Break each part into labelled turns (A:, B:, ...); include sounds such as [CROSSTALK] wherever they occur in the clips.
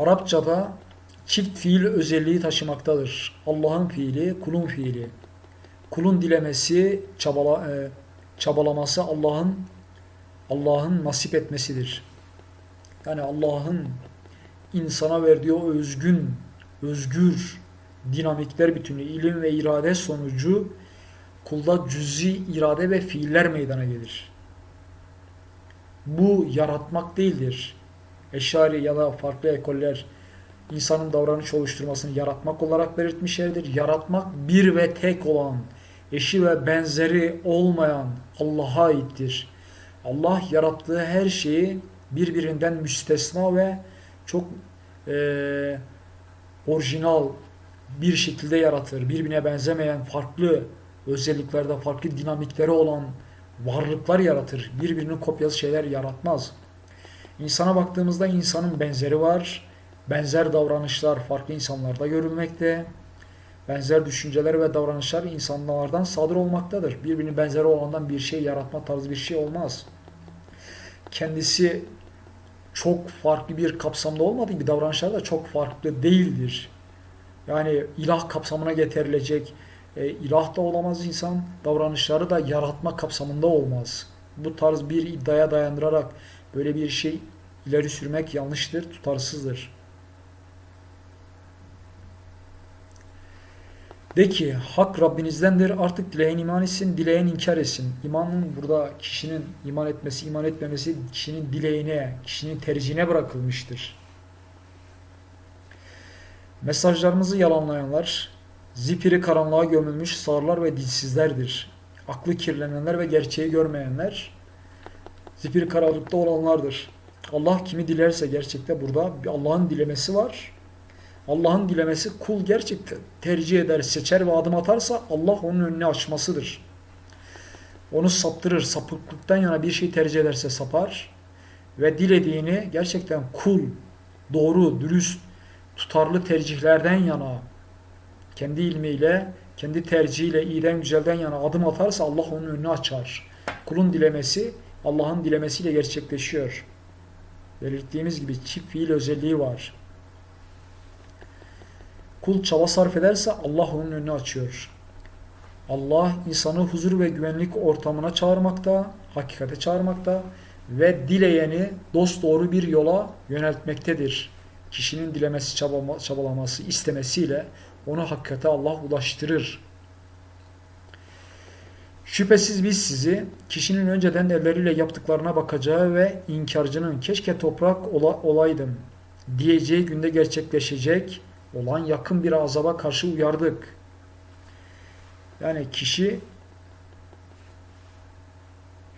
A: Arapçada çift fiil özelliği taşımaktadır. Allah'ın fiili, kulun fiili. Kulun dilemesi, çabala, e, çabalaması Allah'ın Allah'ın nasip etmesidir. Yani Allah'ın insana verdiği o özgün, özgür dinamikler bütünü, ilim ve irade sonucu kulda cüzi irade ve fiiller meydana gelir. Bu yaratmak değildir. Eşari ya da farklı ekoller insanın davranış oluşturmasını yaratmak olarak belirtmişlerdir. Yaratmak bir ve tek olan, eşi ve benzeri olmayan Allah'a aittir. Allah yarattığı her şeyi birbirinden müstesna ve çok eee orijinal bir şekilde yaratır. Birbirine benzemeyen farklı özelliklerde, farklı dinamikleri olan varlıklar yaratır. Birbirinin kopyası şeyler yaratmaz. İnsana baktığımızda insanın benzeri var. Benzer davranışlar farklı insanlarda görülmekte. Benzer düşünceler ve davranışlar insanlardan sadır olmaktadır. Birbirinin benzeri olandan bir şey yaratma tarzı bir şey olmaz. Kendisi çok farklı bir kapsamda olmadığı gibi davranışlar da çok farklı değildir. Yani ilah kapsamına getirilecek e, ilah da olamaz insan, davranışları da yaratma kapsamında olmaz. Bu tarz bir iddiaya dayandırarak böyle bir şey ileri sürmek yanlıştır, tutarsızdır. De ki hak Rabbinizdendir artık dileyen iman etsin, dileyen inkar etsin. İmanın burada kişinin iman etmesi, iman etmemesi kişinin dileğine, kişinin tercihine bırakılmıştır. Mesajlarımızı yalanlayanlar, zifiri karanlığa gömülmüş sağırlar ve dilsizlerdir. Aklı kirlenenler ve gerçeği görmeyenler, zifiri karanlıkta olanlardır. Allah kimi dilerse gerçekte burada bir Allah'ın dilemesi var. Allah'ın dilemesi kul gerçekten tercih eder, seçer ve adım atarsa Allah onun önüne açmasıdır. Onu saptırır, sapıklıktan yana bir şey tercih ederse sapar ve dilediğini gerçekten kul, doğru, dürüst, tutarlı tercihlerden yana kendi ilmiyle, kendi tercihiyle iyiden güzelden yana adım atarsa Allah onun önünü açar. Kulun dilemesi Allah'ın dilemesiyle gerçekleşiyor. Belirttiğimiz gibi çift fiil özelliği var. Kul çaba sarf ederse Allah onun önünü açıyor. Allah insanı huzur ve güvenlik ortamına çağırmakta, hakikate çağırmakta ve dileyeni dost doğru bir yola yöneltmektedir. Kişinin dilemesi, çabalaması, istemesiyle onu hakikate Allah ulaştırır. Şüphesiz biz sizi kişinin önceden elleriyle yaptıklarına bakacağı ve inkarcının keşke toprak ola, olaydım diyeceği günde gerçekleşecek olan yakın bir azaba karşı uyardık. Yani kişi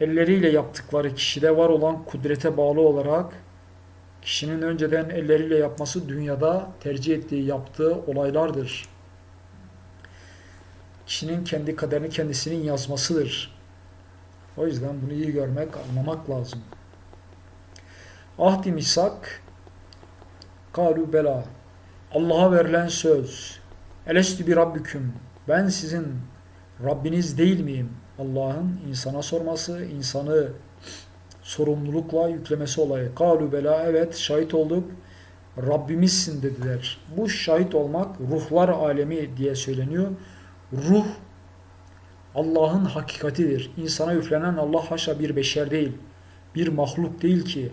A: elleriyle yaptıkları kişide var olan kudrete bağlı olarak kişinin önceden elleriyle yapması dünyada tercih ettiği, yaptığı olaylardır. Kişinin kendi kaderini kendisinin yazmasıdır. O yüzden bunu iyi görmek, anlamak lazım. Ahdi misak kalu bela Allah'a verilen söz Elestü bir Rabbüküm Ben sizin Rabbiniz değil miyim? Allah'ın insana sorması, insanı sorumlulukla yüklemesi olayı. Kalu bela evet şahit olduk. Rabbimizsin dediler. Bu şahit olmak ruhlar alemi diye söyleniyor. Ruh Allah'ın hakikatidir. İnsana üflenen Allah haşa bir beşer değil. Bir mahluk değil ki.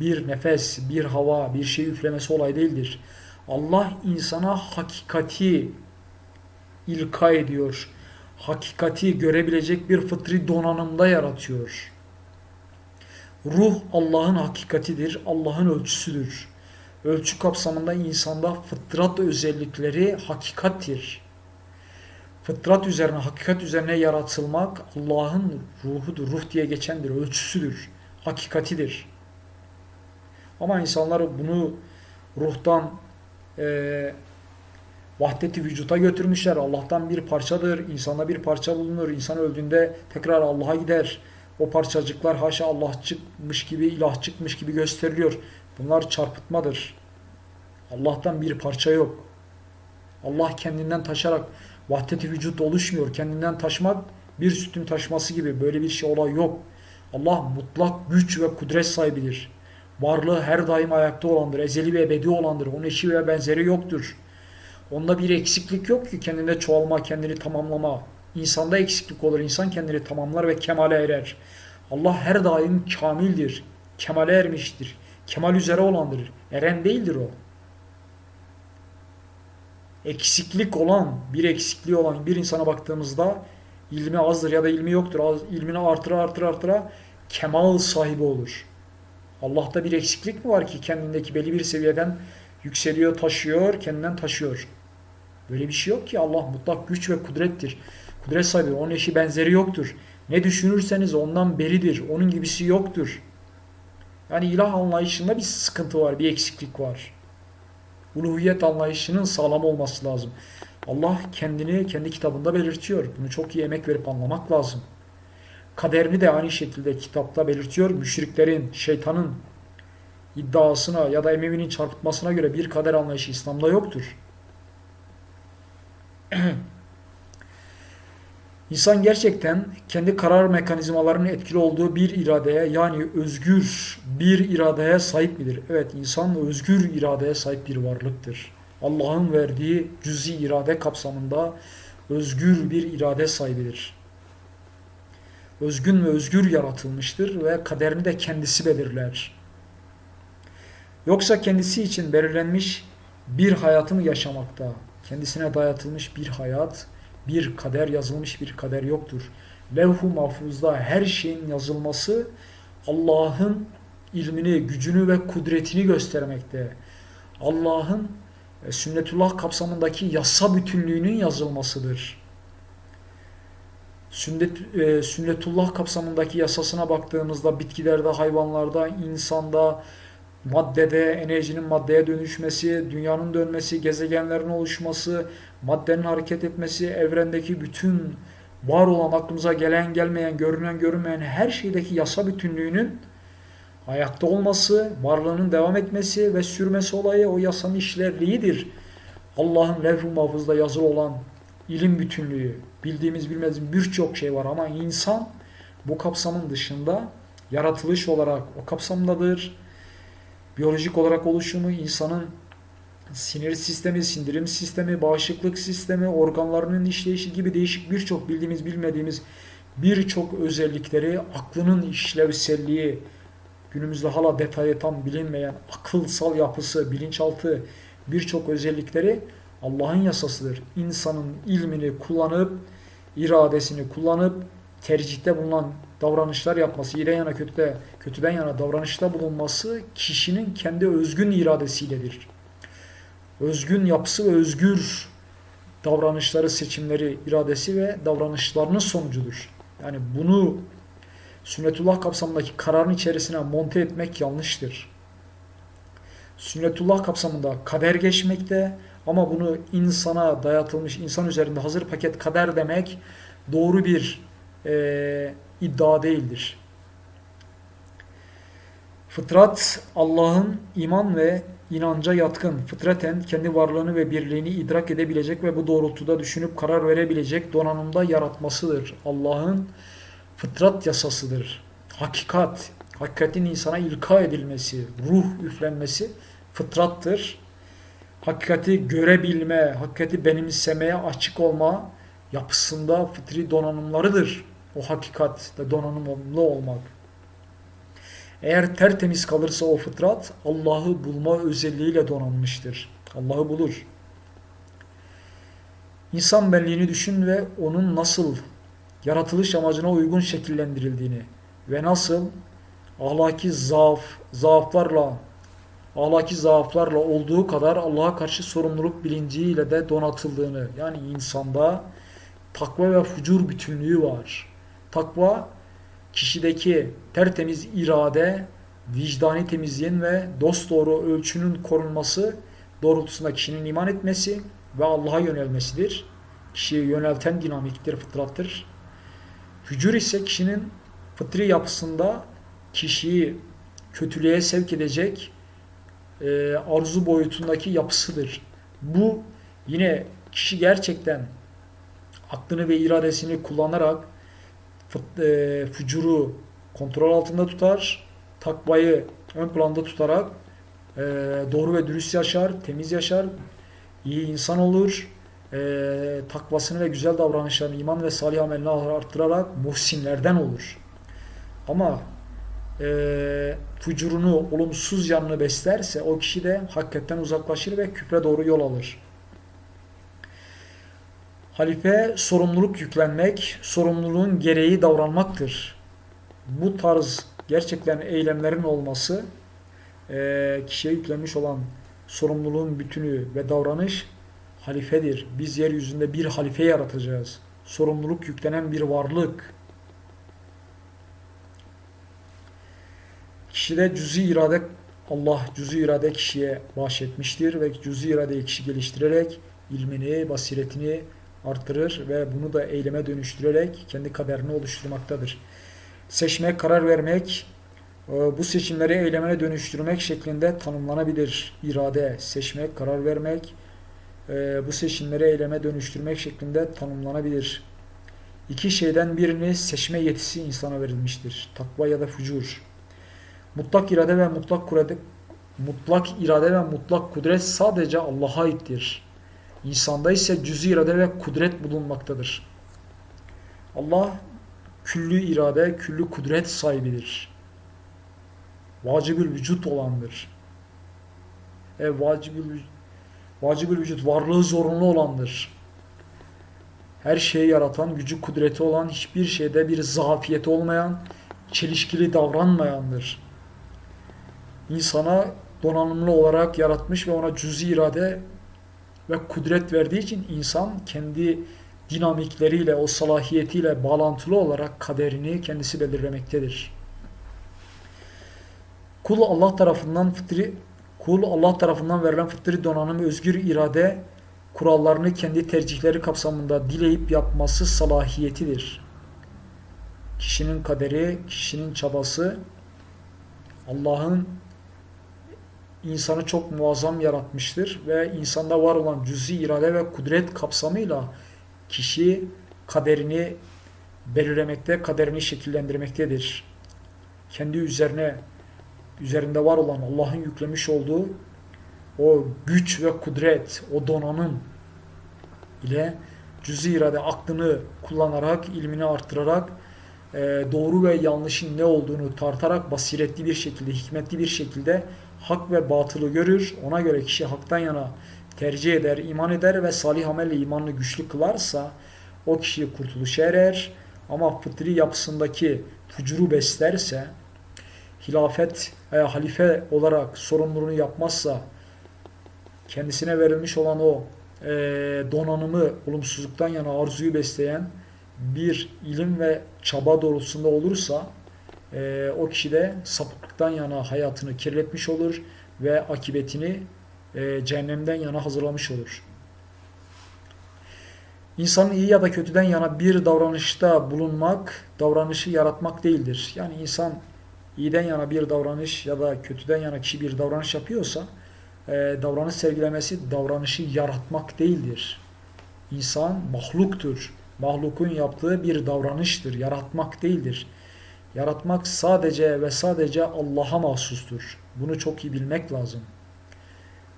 A: Bir nefes, bir hava, bir şey üflemesi olay değildir. Allah insana hakikati ilka ediyor. Hakikati görebilecek bir fıtri donanımda yaratıyor. Ruh Allah'ın hakikatidir, Allah'ın ölçüsüdür. Ölçü kapsamında insanda fıtrat özellikleri hakikattir. Fıtrat üzerine, hakikat üzerine yaratılmak Allah'ın ruhudur, ruh diye geçendir, ölçüsüdür, hakikatidir. Ama insanlar bunu ruhtan e, vahdeti vücuta götürmüşler. Allah'tan bir parçadır, insanda bir parça bulunur. İnsan öldüğünde tekrar Allah'a gider. O parçacıklar haşa Allah çıkmış gibi, ilah çıkmış gibi gösteriliyor. Bunlar çarpıtmadır. Allah'tan bir parça yok. Allah kendinden taşarak vahdeti vücut oluşmuyor. Kendinden taşmak bir sütün taşması gibi böyle bir şey olay yok. Allah mutlak güç ve kudret sahibidir. Varlığı her daim ayakta olandır. Ezeli ve ebedi olandır. Onun eşi ve benzeri yoktur. Onda bir eksiklik yok ki kendinde çoğalma, kendini tamamlama. İnsanda eksiklik olur. İnsan kendini tamamlar ve kemale erer. Allah her daim kamildir. Kemale ermiştir. Kemal üzere olandır. Eren değildir o. Eksiklik olan, bir eksikliği olan bir insana baktığımızda ilmi azdır ya da ilmi yoktur. Az, ilmini artıra artıra artıra kemal sahibi olur. Allah'ta bir eksiklik mi var ki kendindeki belli bir seviyeden yükseliyor, taşıyor, kendinden taşıyor. Böyle bir şey yok ki Allah mutlak güç ve kudrettir. Kudret sahibi, onun eşi benzeri yoktur. Ne düşünürseniz ondan beridir. Onun gibisi yoktur. Yani ilah anlayışında bir sıkıntı var, bir eksiklik var. Uluhiyet anlayışının sağlam olması lazım. Allah kendini kendi kitabında belirtiyor. Bunu çok iyi emek verip anlamak lazım. Kaderini de aynı şekilde kitapta belirtiyor. Müşriklerin, şeytanın iddiasına ya da Emevi'nin çarpıtmasına göre bir kader anlayışı İslam'da yoktur. [CLEARS THROAT] İnsan gerçekten kendi karar mekanizmalarının etkili olduğu bir iradeye yani özgür bir iradeye sahip midir? Evet insan özgür iradeye sahip bir varlıktır. Allah'ın verdiği cüzi irade kapsamında özgür bir irade sahibidir. Özgün ve özgür yaratılmıştır ve kaderini de kendisi belirler. Yoksa kendisi için belirlenmiş bir hayatı mı yaşamakta? Kendisine dayatılmış bir hayat, bir kader yazılmış bir kader yoktur. Levh-u mahfuzda her şeyin yazılması Allah'ın ilmini, gücünü ve kudretini göstermekte. Allah'ın e, sünnetullah kapsamındaki yasa bütünlüğünün yazılmasıdır. Sünnet, e, sünnetullah kapsamındaki yasasına baktığımızda bitkilerde, hayvanlarda, insanda, maddede, enerjinin maddeye dönüşmesi, dünyanın dönmesi, gezegenlerin oluşması, maddenin hareket etmesi, evrendeki bütün var olan aklımıza gelen gelmeyen, görünen görünmeyen her şeydeki yasa bütünlüğünün ayakta olması, varlığının devam etmesi ve sürmesi olayı o yasanın işlerliğidir. Allah'ın levh-i mahfuzda yazılı olan ilim bütünlüğü, bildiğimiz bilmediğimiz birçok şey var ama insan bu kapsamın dışında yaratılış olarak o kapsamdadır. Biyolojik olarak oluşumu insanın sinir sistemi, sindirim sistemi, bağışıklık sistemi, organlarının işleyişi gibi değişik birçok bildiğimiz bilmediğimiz birçok özellikleri, aklının işlevselliği, günümüzde hala detayı tam bilinmeyen akılsal yapısı, bilinçaltı birçok özellikleri Allah'ın yasasıdır. İnsanın ilmini kullanıp, iradesini kullanıp tercihte bulunan davranışlar yapması, iyiden yana kötüde, kötüden yana davranışta bulunması kişinin kendi özgün iradesiyledir. Özgün yapısı ve özgür davranışları, seçimleri, iradesi ve davranışlarının sonucudur. Yani bunu sünnetullah kapsamındaki kararın içerisine monte etmek yanlıştır. Sünnetullah kapsamında kader geçmekte ama bunu insana dayatılmış, insan üzerinde hazır paket kader demek doğru bir e, iddia değildir. Fıtrat Allah'ın iman ve inanca yatkın, fıtraten kendi varlığını ve birliğini idrak edebilecek ve bu doğrultuda düşünüp karar verebilecek donanımda yaratmasıdır. Allah'ın fıtrat yasasıdır. Hakikat, hakikatin insana ilka edilmesi, ruh üflenmesi fıtrattır. Hakikati görebilme, hakikati benimsemeye açık olma yapısında fıtri donanımlarıdır. O hakikatte donanımlı olmak. Eğer tertemiz kalırsa o fıtrat Allah'ı bulma özelliğiyle donanmıştır. Allah'ı bulur. İnsan benliğini düşün ve onun nasıl yaratılış amacına uygun şekillendirildiğini ve nasıl ahlaki zaaf, zaaflarla ahlaki zaaflarla olduğu kadar Allah'a karşı sorumluluk bilinciyle de donatıldığını yani insanda takva ve fucur bütünlüğü var. Takva kişideki tertemiz irade, vicdani temizliğin ve dosdoğru ölçünün korunması doğrultusunda kişinin iman etmesi ve Allah'a yönelmesidir. Kişiyi yönelten dinamiktir, fıtrattır. Fücur ise kişinin fıtri yapısında kişiyi kötülüğe sevk edecek e, arzu boyutundaki yapısıdır. Bu yine kişi gerçekten aklını ve iradesini kullanarak fücuru kontrol altında tutar, takvayı ön planda tutarak e, doğru ve dürüst yaşar, temiz yaşar, iyi insan olur, e, takvasını ve güzel davranışlarını, iman ve salih amelini arttırarak muhsinlerden olur. Ama e, fucurunu, olumsuz yanını beslerse o kişi de hakikaten uzaklaşır ve küfre doğru yol alır. Halife sorumluluk yüklenmek, sorumluluğun gereği davranmaktır. Bu tarz gerçekten eylemlerin olması e, kişiye yüklenmiş olan sorumluluğun bütünü ve davranış halifedir. Biz yeryüzünde bir halife yaratacağız. Sorumluluk yüklenen bir varlık. Kişide cüzi irade Allah cüzi irade kişiye bahşetmiştir ve cüzi iradeyi kişi geliştirerek ilmini, basiretini artırır ve bunu da eyleme dönüştürerek kendi kaderini oluşturmaktadır. Seçmek, karar vermek, e, bu seçimleri eylemine dönüştürmek şeklinde tanımlanabilir. İrade, seçmek, karar vermek, e, bu seçimleri eyleme dönüştürmek şeklinde tanımlanabilir. İki şeyden birini seçme yetisi insana verilmiştir. Takva ya da fucur. Mutlak irade ve mutlak kudret, mutlak irade ve mutlak kudret sadece Allah'a aittir. İnsanda ise cüz irade ve kudret bulunmaktadır. Allah küllü irade, küllü kudret sahibidir. Vacibül vücut olandır. E vacibül, vacibül vücut varlığı zorunlu olandır. Her şeyi yaratan, gücü kudreti olan, hiçbir şeyde bir zafiyeti olmayan, çelişkili davranmayandır. İnsana donanımlı olarak yaratmış ve ona cüz irade ve kudret verdiği için insan kendi dinamikleriyle, o salahiyetiyle bağlantılı olarak kaderini kendisi belirlemektedir. Kul Allah tarafından fıtri kul Allah tarafından verilen fıtri donanım özgür irade kurallarını kendi tercihleri kapsamında dileyip yapması salahiyetidir. Kişinin kaderi, kişinin çabası Allah'ın insanı çok muazzam yaratmıştır ve insanda var olan cüzi irade ve kudret kapsamıyla kişi kaderini belirlemekte, kaderini şekillendirmektedir. Kendi üzerine üzerinde var olan Allah'ın yüklemiş olduğu o güç ve kudret, o donanım ile cüzi irade aklını kullanarak, ilmini arttırarak e, doğru ve yanlışın ne olduğunu tartarak basiretli bir şekilde, hikmetli bir şekilde hak ve batılı görür. Ona göre kişi haktan yana tercih eder, iman eder ve salih amelle imanını güçlü kılarsa o kişi kurtuluşa erer. Ama fıtri yapısındaki fucuru beslerse, hilafet veya halife olarak sorumluluğunu yapmazsa, kendisine verilmiş olan o e, donanımı olumsuzluktan yana arzuyu besleyen bir ilim ve çaba doğrultusunda olursa e, o kişi de sapıklıktan yana hayatını kirletmiş olur ve akibetini e, cehennemden yana hazırlamış olur. İnsanın iyi ya da kötüden yana bir davranışta bulunmak, davranışı yaratmak değildir. Yani insan iyiden yana bir davranış ya da kötüden yana kişi bir davranış yapıyorsa, e, davranış sergilemesi davranışı yaratmak değildir. İnsan mahluktur. Mahlukun yaptığı bir davranıştır, yaratmak değildir. Yaratmak sadece ve sadece Allah'a mahsustur. Bunu çok iyi bilmek lazım.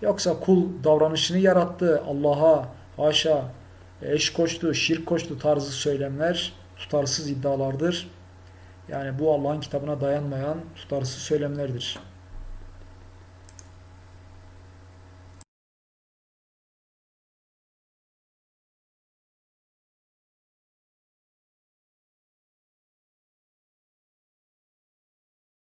A: Yoksa kul davranışını yarattı, Allah'a haşa eş koştu, şirk koştu tarzı söylemler tutarsız iddialardır. Yani bu Allah'ın kitabına dayanmayan tutarsız söylemlerdir.